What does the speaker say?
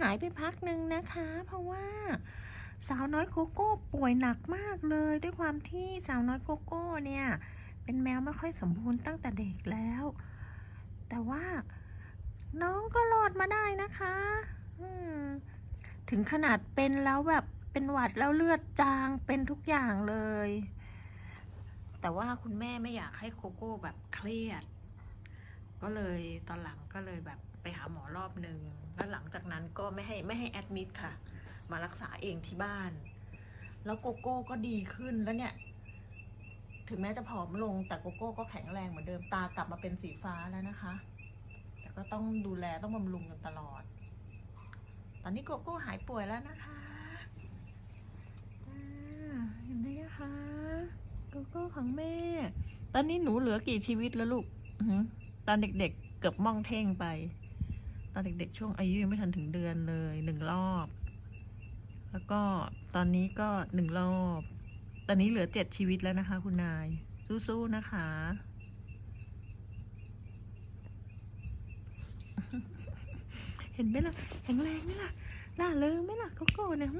หายไปพักหนึ่งนะคะ เพราะว่าสาวน้อยโกโก้ป่วยหนักมากเลย ด้วยความที่สาวน้อยโกโก้เนี่ยเป็นแมวไม่ค่อยสมบูรณ์ตั้งแต่เด็กแล้ว แต่ว่าน้องก็รอดมาได้นะคะถึงขนาดเป็นแล้วแบบเป็นหวัดแล้วเลือดจางเป็นทุกอย่างเลย แต่ว่าคุณแม่ไม่อยากให้โกโก้แบบเครียด ก็เลยตอนหลังก็เลยแบบ ไปหาหมอรอบหนึ่งแล้วหลังจากนั้นก็ไม่ให้ไม่ให้แอดมิดค่ะ มารักษาเองที่บ้าน แล้วโกโก้ก็ดีขึ้นแล้วเนี่ย ถึงแม้จะผอมลงแต่โกโก้ก็แข็งแรงเหมือนเดิมตากลับมาเป็นสีฟ้าแล้วนะคะ แต่ก็ต้องดูแลต้องบำรุงกันตลอด ตอนนี้โกโก้หายป่วยแล้วนะคะอ่าเห็นไหมคะโกโก้ของแม่ ตอนนี้หนูเหลือกี่ชีวิตแล้วลูกตอนเด็กๆเกือบมองเท่งไป ตอนเด็กๆ ช่วงอายุยังไม่ทันถึงเดือนเลยหนึ่งรอบ แล้วก็ตอนนี้ก็หนึ่งรอบ ตอนนี้เหลือเจ็ดชีวิตแล้วนะคะ คุณนาย สู้ๆนะคะ เห็นไหมล่ะแข็งแรงไหมล่ะล่าเริงไหมล่ะโกโก้เนี่ย